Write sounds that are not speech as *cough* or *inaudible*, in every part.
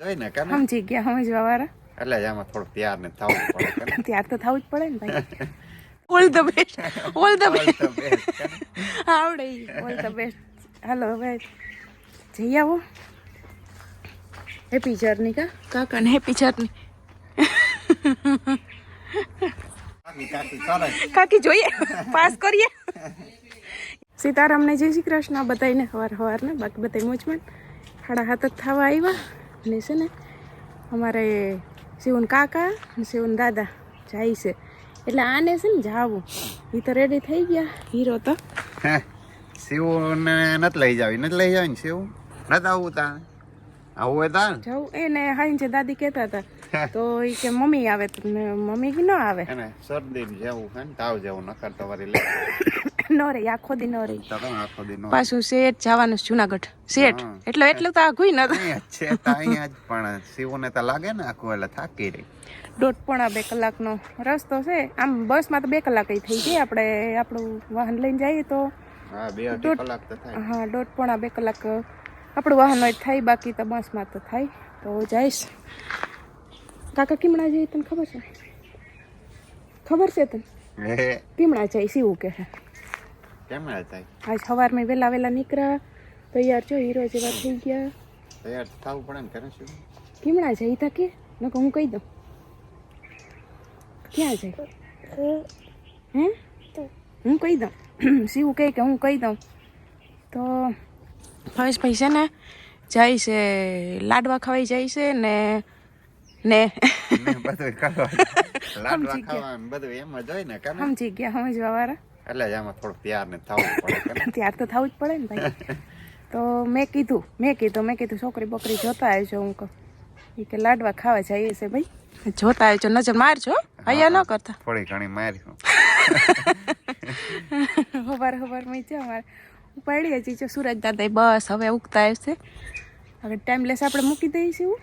જોઈ ને કેમ સમજી ગયા સમજવા વાળા? એટલે આમાં થોડું તૈયાર ને થવું પડે? *laughs* ત્યાર તો થવું જ પડે ને ભાઈ. All the best all the best? આવડે ઓલ ધ બેસ્ટ હાલો હવે જઈ આવો. હેપી જર્ની કા? કાકા ને હેપી જર્ની કાકી, જોઈએ. પાસ કરીએ. સીતારામને જય શ્રી કૃષ્ણ બધાને સવાર ને બાકી બધા મોજમાં સાડા હાથ જ થવા આવ્યા. અને છે ને અમારે શિવન કાકા અને શિવન દાદા જાય છે. એટલે આને છે ને જાવું. એ તો રેડી થઈ ગયા હીરો તો. શિવને નથી લઈ જાવી. નથી લઈ જાવી ને શિવ? નથી આવું તા આવું હોય તા જવું એને હાઈ છે દાદી કહેતા હતા. તો એ કે મમ્મી આવે મમ્મી કે ન આવે? શરદી જેવું હે ને તાવ જેવું નકર તો વળી લે. ન રહી આખો દી ન રહી. પાછું શેઠ જવાનું જુનાગઢ. શેઠ. એટલે એટલું તો આઘું ન છે પણ શિવને તો લાગે ને આખું એટલે થાકી રહી. દોઢ પોણા બે કલાકનો રસ્તો છે. આમ બસમાં તો બે કલાક થઈ જાય આપણે આપણું વાહન લઈને જઈએ તો હા દોઢ- પોણા બે કલાક આપણું વાહન હોય થાય બાકી તો બસમાં તો થાય. તો જઈશ. કાકા કિમણા જઈએ તને ખબર છે? ખબર છે તને? હે. જાય જઈશ એવું કે છે. કેમ હતા આજ સવારમાં વેલા વેલા નીકળ્યા તૈયાર છો હીરો જેવા થઈ ગયા. તૈયાર થવું પડે ને કરે શું? કીમણા જઈ તા કે નકર હું કહી દઉં. ક્યાં છે હે? હું કહી દઉં. શિવ કહે કે હું કહી દઉં. તો ભાઈ છે ને જાય છે લાડવા ખવાઈ જાય છે ને ને. બધું *laughs* લાડવા ખાવા બધું એમ જ હોય ને સમજી ગયા સમજવા વાળા એટલે જ આમાં થોડું પ્યાર ને થવું પડે *laughs* ત્યાર તો થવું જ પડે ને ભાઈ. તો મેં કીધું મેં કીધું મેં કીધું છોકરી બોકરી જોતા આવજો હું કહું. ઈ કે લાડવા ખાવા જઈએ છે ભાઈ. જોતા આવજો નજર મારજો અહીંયા ન કરતા. થોડી ઘણી મારીશું ખબર ખબર મેં છે અમારે ઉપાડી હજી જો સુરજ દાદા બસ હવે ઉગતા આવશે. હવે ટાઈમલેસ આપણે મૂકી દઈશું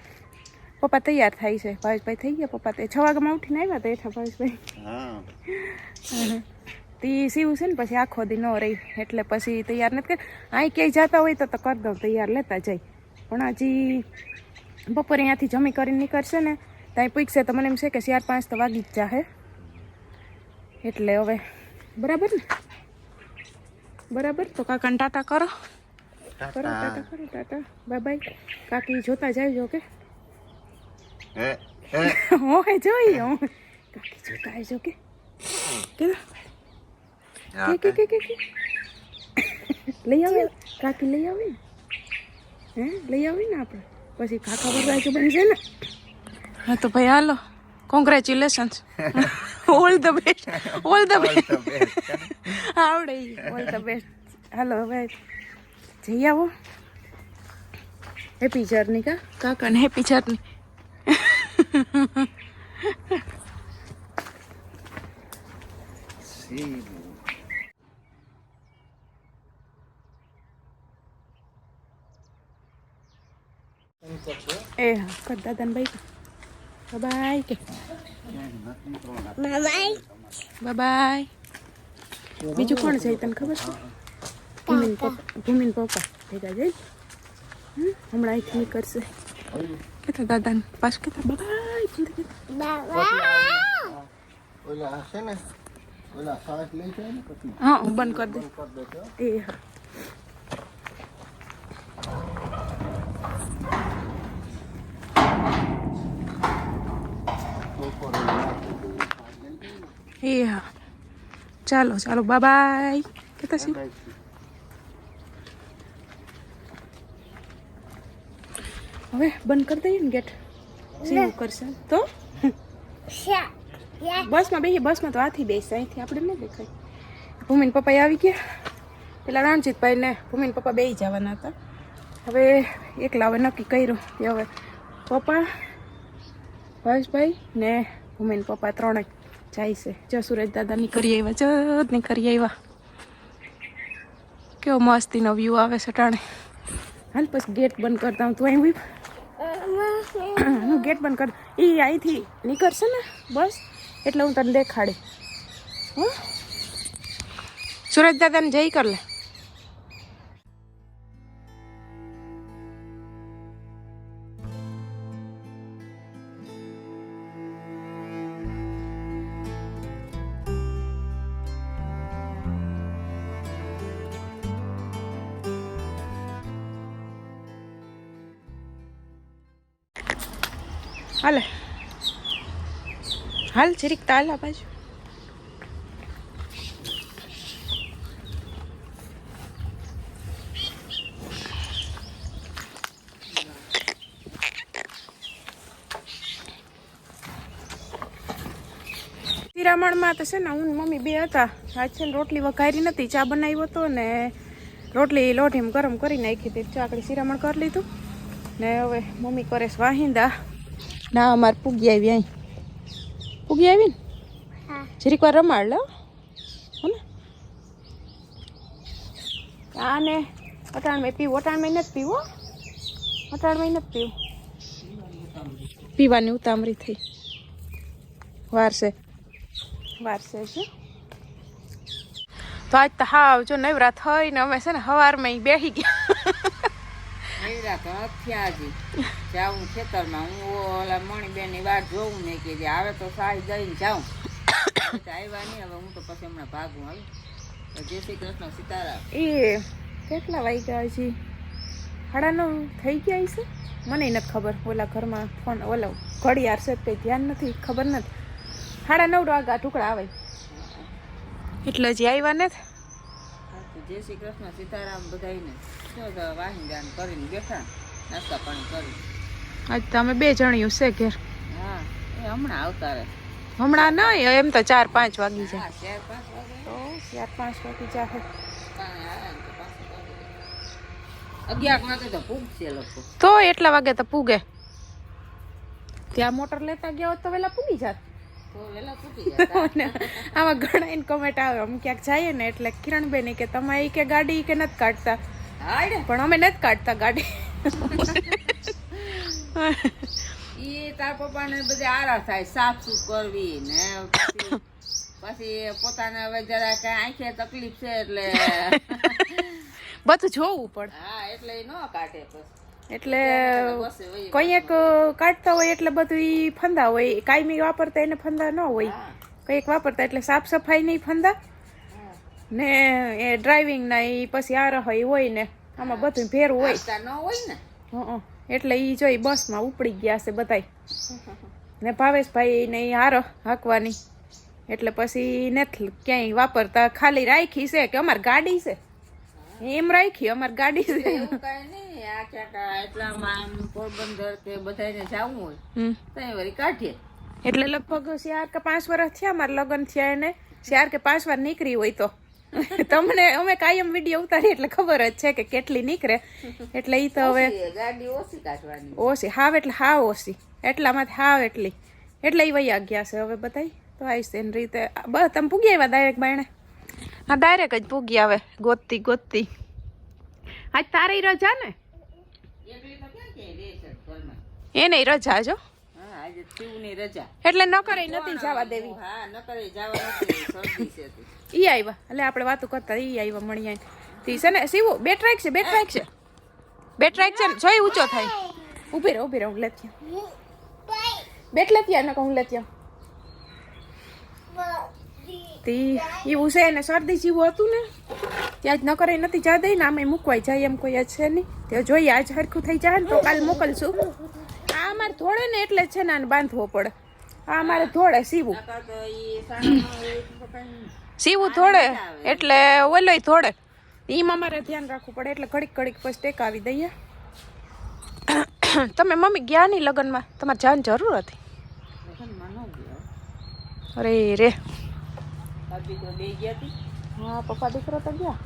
પપ્પા તૈયાર થાય છે. ભાવેશભાઈ થઈ ગયા પપ્પા. તે છ વાગ્યામાં ઉઠીને આવ્યા તો એઠા ભાવેશભાઈ. હા. તે સીવું છે ને પછી આખો દી ન રહી. એટલે પછી તૈયાર નથી કરી. અહીં ક્યાંય જતા હોય તો તો કરી દઉં તૈયાર લેતા જાય પણ હજી બપોરે અહીંયાથી જમી કરીને નીકળશે ને ત્યાં પૂછશે તો મને એમ છે કે ચાર પાંચ તો વાગી જ જાહે. એટલે હવે બરાબર ને? બરાબર? તો કાકાને ટાટા કરો. કરો ટાટા કરો ટાટા. બાય બાય કાકી જોતા જાવજો કે હે *laughs* જોઈ હું કાકી જોતા આવજો કે કે કે કે કે કે લઈ આવે કાકી લઈ આવે હે લઈ આવી ને આપણે પછી કાકા વરરાજો બનશે ને હા તો ભાઈ હાલો congratulations all the best all the best? આવડે ઓલ ધ બેસ્ટ હાલો હવે જઈ આવો હેપી જર્ની કા કાકા ને હેપી જર્ની શિવ. એ હા કર દાદાને ભાઈ બાય કે બાય બીજું કોણ છે તને ખબર છે? ભૂમિન પપ્પા. ભૂમિન પપ્પા. ભેગા જઈ. હમણાં અહીંથી નીકળશે. કેતા દાદાને? પાછું કેતા? બાય ઓલા છે ને ઓલા શ્વાસ લઈ જાય ને પછી હા હું બંધ કરી દે એ હા. એ હા ચાલો ચાલો બાય કેતા છે? હવે બંધ કરી દઈએ ને ગેટ? સેવ કરશે. તો? બસમાં બેસી બસમાં તો આથી બેસે અહીંથી આપણે ન દેખાય. ભૂમિન પપ્પા આવી ગયા. પેલા રણજીતભાઈ ને ભૂમિન પપ્પા બે જવાના હતા. હવે એકલા હવે નક્કી કર્યું કે હવે પપ્પા ભાવેશભાઈ ને ભૂમિન પપ્પા ત્રણેય. જાય છે જો સુરજ દાદાની કરી આવ્યા જતની કરી આવ્યા કેવો મસ્તીનો વ્યૂ આવે છે ટાણે હાલ પછી ગેટ બંધ કરતા હું તું અહીં ઊભી. હું ગેટ બંધ કર એ અહીંથી નીકળશે ને બસ? એટલે હું તને દેખાડે. હો? સુરજ દાદાને જઈ કર લે. હાલે. હાલ જરીક તાલ આ બાજુ. શિરામણમાં તો છે ને હું મમ્મી બે હતા. આજ છે ને રોટલી વઘારી નથી ચા બનાવ્યો હતો ને રોટલી લોઢીમ ગરમ કરી નાખી હતી. ચાકડી શિરામણ કરી લીધું. ને હવે મમ્મી કરે વાહિંદા. ના અમારે પૂગી આવી અહીં. પૂગી આવી ને? જરીક વાર રમાડ લો ને? આને અટાણમાં પીવું. અટાણમાં નથી પીવું અટાણમાં નથી પીવું. પીવાની ઉતામરી થઈ. વારસે વારસે છે તો આજ તો હાવ જો નવરા થઈને અમે છે ને સવારમાં બેસી ગયા. નૈરા તો નથી જાઉં ખેતરમાં. હું ઓલા મણીબેનની વાત જોઉં ને કે જે આવે તો સાહી દઈને જાઉં. આવ્યા નહીં. હવે હું તો પછી હમણાં ભાગું આવી જય શ્રી કૃષ્ણ સીતારામ. એ કેટલા વાગ્યા હજી? સાડા નવ થઈ ગયા છે મને નથી ખબર. ઓલા ઘરમાં ફોન ઓલા ઘડિયાળ છે કંઈ ધ્યાન નથી ખબર નથી. સાડા નવ વાગ્યા ટુકડા આવે. એટલે હજી આવ્યા નથી? જય શ્રી કૃષ્ણ સીતારામ બધાને શું તો ગાન કરીને બેઠા નાસ્તા પાણી કરી. આજ તમે બે જણિયું છે ઘેર. હા એ હમણાં આવતા રહે. હમણાં નહીં એમ તો ચાર પાંચ વાગી જાય. ચાર પાંચ વાગે. તો ચાર પાંચ વાગી જાય વાગી. અગિયાર વાગે તો પૂગશે લોકો. તો એટલા વાગે તો પૂગે. ત્યાં મોટર લેતા ગયા હોત તો વેલા પૂગી જાત. *laughs* આમાં ઘણા એને કમેન્ટ આવે અમે ક્યાંક જઈએ ને એટલે કિરણબેન ઈ કે તમે કે ગાડી કે નથી કાઢતા. પણ અમે નથી કાઢતા ગાડી. *laughs* એ તાર પપ્પાને બધે આરા થાય સાફ સૂફ કરવી ને પછી પોતાને હવે જરા કઈ આંખે તકલીફ છે એટલે *laughs* બધું જોવું પડે. હા એટલે ન કાઢે પછી એટલે બસ એક કંઈક કાઢતા હોય એટલે બધું ઈ ફંદા હોય. કાયમી વાપરતા એને ફંદા ન હોય. કંઈક વાપરતા એટલે સાફ સફાઈ નહીં ફંદા. ને એ ડ્રાઇવિંગ ના ઈ પછી આ રહી હોય ને આમાં બધું ભેરું હોય. ન હોય ને? હં, એટલે ઈ જોઈ બસમાં ઉપડી ગયા છે બધાય. *laughs* ને ભાવેશભાઈ ને ઈ હારો હાંકવાની. એટલે પછી નથી ક્યાંય વાપરતા. ખાલી રાખી છે કે અમાર ગાડી છે. એમ રાખી અમાર ગાડી છે. એવું કઈ નહીં એટલામાં પોરબંદર કે બધાને જવું હોય હમ. વળી કાઢીએ. એટલે લગભગ ચાર કે પાંચ વર્ષ થયા મારા લગ્ન થયા એને. ચાર કે પાંચ વાર નીકળી હોય તો. *laughs* તમને અમે કાયમ વીડિયો ઉતારી એટલે ખબર જ છે કે કેટલી નીકળે. એટલે ઈ તો હવે ગાડી ઓછી કાઢવાની. ઓછી હાવ એટલે હાવ ઓછી. એટલામાંથી હાવ એટલી. એટલે ઈ વૈયા ગયા છે હવે બધાય. તો આવીશ એની રીતે. બસ તમે પૂગી આવ્યા ડાયરેક્ટ બાયણે? હા ડાયરેક્ટ જ પૂગી આવે. ગોતતી ગોતતી. આજ તારી રજા ને એકલી તો ક્યાં ક્યાંય રહે છે ઘરમાં એને રજા જો. એટલે ન કરે નથી જવા દેવી. હા ન કરે જવા નથી શરદી છે તે. ઈ આવ્યા એટલે આપણે વાતો કરતા ઈ આવ્યા મણી આવી તી છે ને સીવું બે ટ્રેક છે બે ટ્રેક છે. બે ટ્રેક છે જોઈ ઊંચો થાય. ઊભી રહો ઊભી રહે હું લેતી. બેટ લેતી નકર હું લેતી તી એવું છે ને શરદી જેવું હતું ને ત્યાં જ ન કરે નથી જા દઈ ને આમે મૂકવાય જાય એમ કોઈ છે નહીં. તે જોઈએ આજ હરખું થઈ જાય ને તો કાલ મોકલશું. અમારે ધોળે ને એટલે છે ને બાંધવો પડે. આ અમારે ધોળે સીવું સીવું થોડે એટલે ઓલોય થોડે એમાં અમારે ધ્યાન રાખવું પડે એટલે ઘડીક ઘડીક પછી ટેક આવી દઈએ. તમે મમ્મી ગયા નહીં લગ્નમાં? તમારે જાન જરૂર હતી? અરે રે. હા, પપ્પા દીકરો તો ગયા.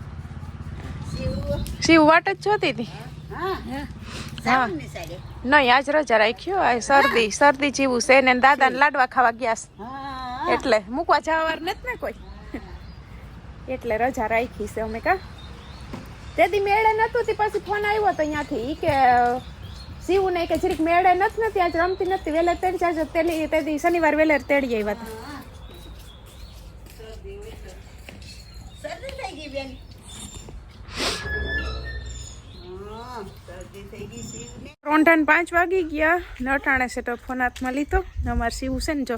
શિવ વાટ જ જોતી હતી. નહીં આજ રજા રાખ્યો આ શરદી શરદી જેવું છે ને દાદાને લાડવા ખાવા ગયા એટલે મૂકવા જવાર નથી ને કોઈ? એટલે રજા રાખી છે અમે કા. તેથી મેળે નતું પછી ફોન આવ્યો તો અહીંયાથી. કે સીવું ને કે જરીક મેળે નથી નથી આજે રમતી નથી વહેલા તેડી જાય તેલી તેથી શનિવાર વહેલે તેડી આવ્યા હતા શરદી થઈ ગઈ બેન હા શરદી થઈ ગઈ શિવને રોંઢાને પાંચ વાગી ગયા. નટાણે તો ફોન હાથમાં લીધો. ને અમારે સીવું છે ને જો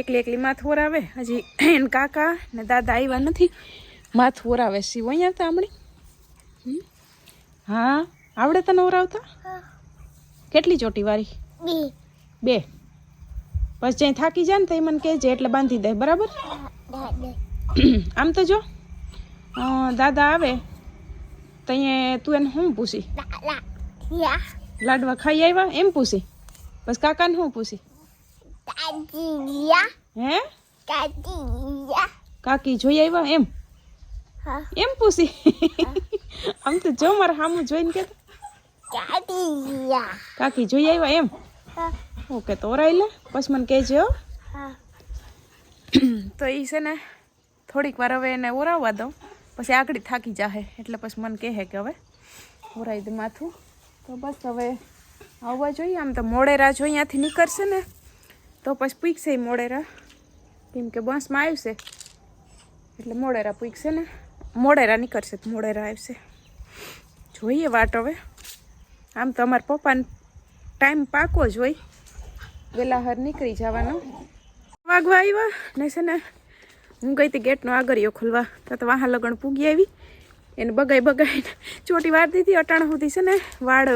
એકલી એકલી માથ આવે હજી એને કાકા ને દાદા આવ્યા નથી. માથ ઓરાવે સીવ અહીંયા હતા હમણી? હા? આવડે તને ઓરાવતા કેટલી ચોટી વારી? બે. પછી જ્યાં થાકી જાય ને તો એ મને કહેજે એટલે બાંધી દે. બરાબર? આમ તો જો. દાદા આવે. તો અહીંયા તું એને શું પૂછી? લાડવા ખાઈ આવ્યા એમ પૂછી? બસ કાકાને શું પૂછી? હે? કાકી જોઈ આવ્યા એમ? એમ પૂછી? આમ તો જો મારે સામું જોઈને કે કાકી જોઈ આવ્યા એમ? ઓકે તો ઓરાઈ લે પછી મને કહેજે હો. તો એ છે ને થોડીક વાર હવે એને ઓરાવવા દઉં. પછી આકડી થાકી જાહે, એટલે પછી મને કહે કે હવે ઓરાઈ દે માથું. તો બસ હવે આવવા જોઈએ, આમ તો મોડેરા જો અહીંયાથી નીકળશે ને, તો પછી પૂછશે મોડેરા. કેમ કે બસમાં આવશે. એટલે મોડેરા પૂછશે ને, મોડેરા નીકળશે તો મોડેરા આવશે. જોઈએ વાટ હવે. આમ તો અમારા પપ્પાને ટાઈમ પાકો જ હોય. વહેલા હર નીકળી જવાનો. વાગવા આવ્યા, ને છે ને હું ગઈ હતી ગેટનો આગળિયો ખોલવા. તો તો વાહા લગણ પૂગી આવી. એને બગાઈ બગાઈને ચોટી વાર દીધી. અટાણા સુધી છે ને વાળ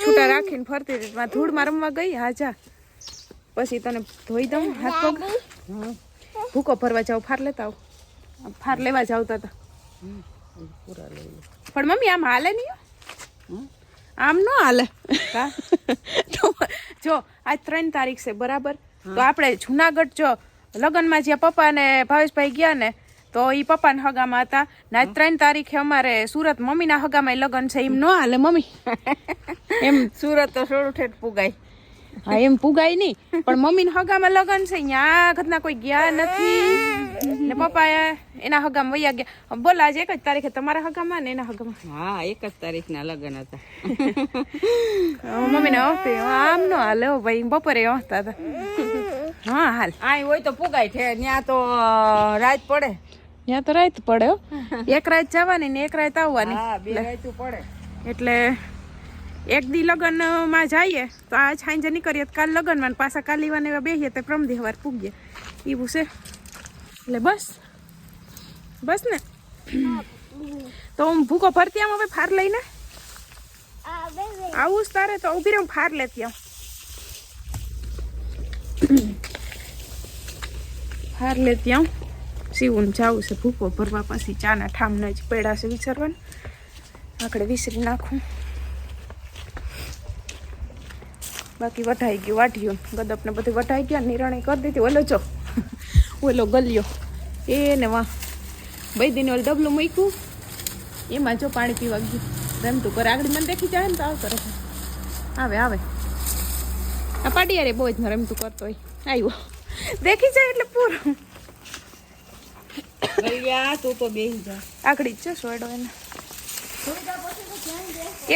છૂટા રાખીને ફરતી હતી. માં ધૂળમાં રમવા ગઈ. હાજા પછી તને ધોઈ દઉં. હાથ પગ. ભૂકો ભરવા જાવ ફાર લેતા આવ. ફાર લેવા જાવ તા તા. પણ મમ્મી આમ હાલે નહીં. આમ ન હાલે. *laughs* જો આજ ત્રણ તારીખ છે બરાબર? તો આપણે જુનાગઢ જો લગ્નમાં જ્યાં પપ્પા ને ભાવેશભાઈ ગયા ને તો એ પપ્પાના હગામાં હતા. ને આજ ત્રણ તારીખે અમારે સુરત મમ્મીના હગામાં લગ્ન છે એમ ન હાલે મમ્મી. *laughs* એમ. સુરત તો સોળ ઠેઠ પુગાય. હા એમ પુગાય નહીં. પણ મમ્મીના હગામાં લગ્ન છે અહીંયા ઘરના કોઈ ગયા નથી. ને પપ્પા એના હગામાં વૈયા ગયા. બોલ આજે એક જ તારીખે તમારા હગામાં ને એના હગામાં? હા એક જ તારીખના લગ્ન હતા. મમ્મીને હસતી આમ નો હાલે ભાઈ બપોરે હસતા હતા. હા હાલ. અહીં હોય તો પુગાય છે. ત્યાં તો રાત પડે. ત્યાં તો રાત પડે એક રાત જવાની ને એક રાત આવવાની. હા બે રાત પડે. એટલે એક દી લગ્નમાં જઈએ તો આજ સાંજે નીકળીએ તો કાલ લગ્નમાં પાછા પાછા કાલીવાને એવા બેસીએ તો પ્રમ વાર પૂગીએ. એવું છે. એટલે બસ. બસ ને. તો હું ભૂકો ભરતી આમ હવે ફાર લઈને? આવું જ તારે તો ઊભી રહું ફાર લેતી આવું. ફાર લે ત્યાં. સીવું જાવું છે ભૂકો ભરવા પછી ચાના ઠામના જ પેડા છે વિચારવાનું આકડે વિસરી નાખું. બાકી વટાઈ ગયું વાટ્યું ગદપને બધું વટાઈ ગયા, નિર્ણય કરી દીધી. ઓલો જો. ઓલો ગલ્યો. એને વાહ. બે દિન ઓલું ડબલું મૂક્યું. એમાં જો પાણી પીવા ગયું. રમતું કરે. આગળ મને દેખી જાય ને તો આવતો રહે. આવે આવે. આ પાડિયારે બહુ જ રમતું કરતો હોય. આવ્યો દેખી જાય એટલે પૂરું. ગયા તું તો બેસી જા. આકડી જ છે સોયડો એને.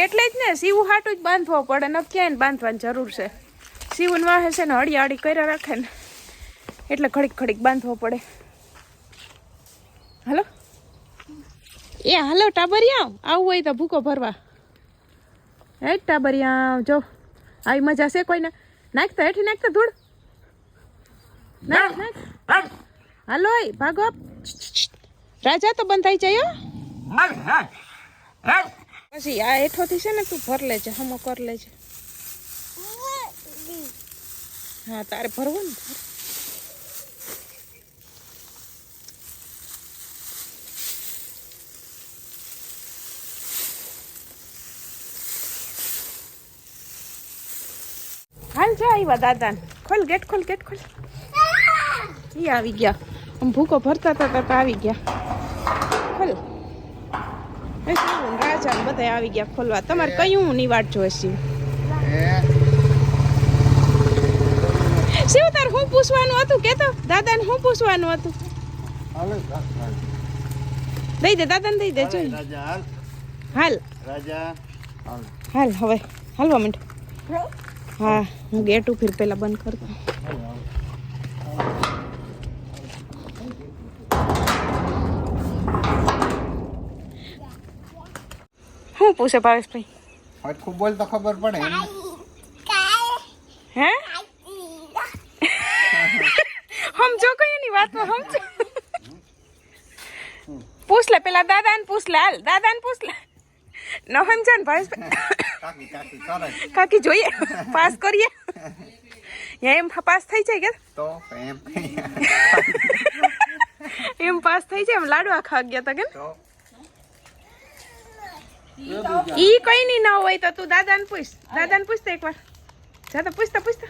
એટલે જ ને સીવું હાટું જ બાંધવો પડે ને ક્યાંય બાંધવાની જરૂર છે. સીવું વાહે છે ને હળી હળી કર્યા રાખે ને એટલે ઘડીક ઘડીક બાંધવો પડે. હાલો? એ હાલો ટાબરિયા આવું હોય તો ભૂકો ભરવા. હે ટાબરિયા જો આવી મજા છે કોઈને? નાખતા હેઠી નાખતા ધૂળ? હાલો. ભાગો રાજા તો બંધાઈ જાય હો. પછી આ હેઠોથી છે ને તું ભર લેજે હમો કર લેજે. હા તારે ભરવું ને? હાલ જા આવ્યા દાદા ખોલ ગેટ ખોલ ગેટ ખોલ. ઈ આવી ગયા. આમ ભૂકો ભરતા હતા તો આવી ગયા. ખોલ. એ રાજા બધા આવી ગયા ખોલવા. તમારે કયું ની વાટ જોઈશે? શિવ તાર હું પૂછવાનું હતું? કે તો દાદાને હું પૂછવાનું હતું? દઈ દે દાદાને દઈ દે જોઈ. હાલ હાલ. રાજા હાલ. હાલ હવે. હાલવા માંડ હા હું ગેટ ઉપર પેલા બંધ કર શું પૂછે ભાવેશભાઈ હરખું બોલ તો ખબર પડે હે? સમજો કઈ એની વાતમાં સમજો પૂછ લે પેલા દાદા ને પૂછ લે હાલ દાદા ને પૂછ લે. ન સમજે ને ભાવેશભાઈ કાકી જોઈએ પાસ કરીએ. એમ પાસ થઈ જાય કે? તો એમ. એમ પાસ થઈ જાય એમ લાડવા ખા ગયા તા કે ઈ કઈ ની ના હોય તો તું દાદાને પૂછ. દાદાને પૂછતા એકવાર. જા તો પૂછતા પૂછતા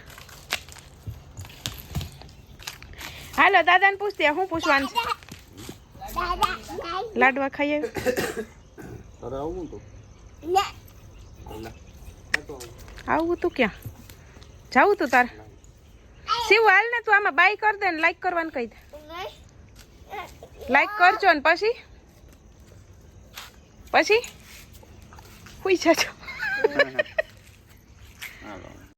હાલો દાદાને પૂછતે હું પૂછવાનું છે? લાડવા ખાઈએ? તારે આવું તો. આવું તું ક્યાં? જાવું તું તાર? શિવ હાલ ને તું આમાં બાય કર દે ને લાઈક કરવાનું કહી દે. લાઈક કરજો ને પછી? પછી? હુઈ જજો *laughs*